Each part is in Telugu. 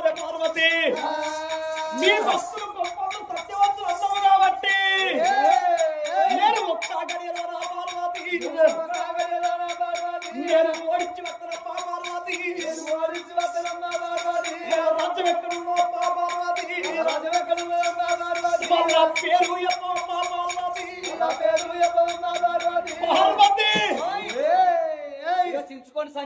ఉన్నారే పార్వతి మీ భక్తులు గొప్పలు సత్యవంతులు అందము కాబట్టి నేను ఒక్క గడియలో రా పార్వతి నేను ఓడించి వస్తున్నా పార్వతి నేను రాజ్యం పార్వతి వాళ్ళ పేరు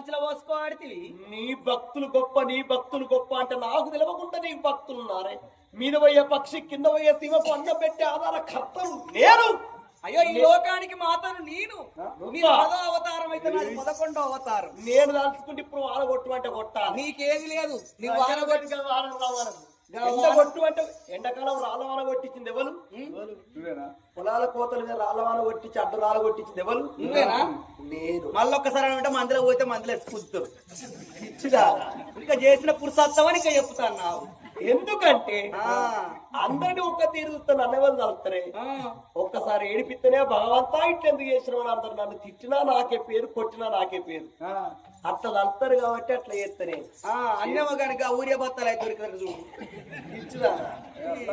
సంచిలో ఆడితివి. నీ భక్తులు గొప్ప నీ భక్తులు గొప్ప అంటే నాకు తెలవకుండా నీ భక్తులు ఉన్నారే. మీద పోయే పక్షి కింద పోయే శివకు అన్నం పెట్టే ఆధార కర్తలు నేను. అయ్యో ఈ లోకానికి మాతను నేను. పదో అవతారం అయితే నాది పదకొండో అవతారం. నేను తలుచుకుంటే ఇప్పుడు వాన కొట్టు అంటే కొట్టాలి. నీకేది లేదు. నీ వాన కొట్టి వాన రావాల. ఎండ కొట్టు అంటే ఎండాకాలం రాళ్ళ వాన కొట్టించింది ఎవరు? పొలాల కోతలు మీద రాళ్ళ వాన కొట్టించి అడ్డు రాళ్ళ కొట్టించింది ఎవరు? నువ్వేనా? నేను. మళ్ళీ ఒక్కసారి అంటే మందులో పోతే మందులో పిచ్చిదా. ఇంకా చేసిన పురుషత్వం ఇంకా చెప్తాను నాకు ఎందుకంటే అందరినీ ఒక్క తీరు చూస్తాను అన్నవాళ్ళు కలుగుతారే ఆ. ఒక్కసారి ఏడిపిస్తేనే భగవంతా ఇట్లా ఎందుకు చేసిన అందరు నన్ను తిట్టినా నాకే పేరు కొట్టినా నాకే పేరు. అట్లా తలుతారు కాబట్టి అట్లా చేస్తేనే. ఆ, అన్నేమో కనుక ఊరే బత్తాలు అయితే చూడు.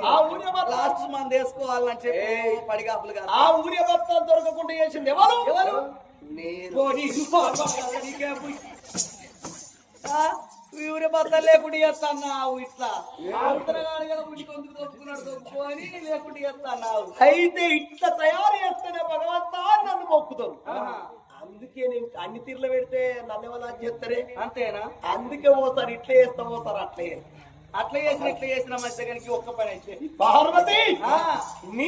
ఆ ఊరే లాస్ట్ మంది వేసుకోవాలని చెప్పి ఆ ఊరే బత్తాలు దొరకకుండా చేసింది ఎవరు? ఎవరు? నేను ఊరే బత్తాలు లేకుండా చేస్తాన్నావు ఇట్లా. లేకుండా చేస్తాన్నావు. అయితే ఇట్లా తయారు చేస్తేనే భగవంతా నన్ను మొక్కుతారు. అందుకే నేను అన్ని తీర్లు పెడితే నన్ను ఎవరు చేస్తారే? అంతేనా? అందుకే ఓసారి ఇట్లా చేస్తా ఓసారి అట్లా చేస్తా. అట్లా చేసిన ఇట్లా చేసిన మధ్య ఒక్క పని అయితే. పార్వతి! నీ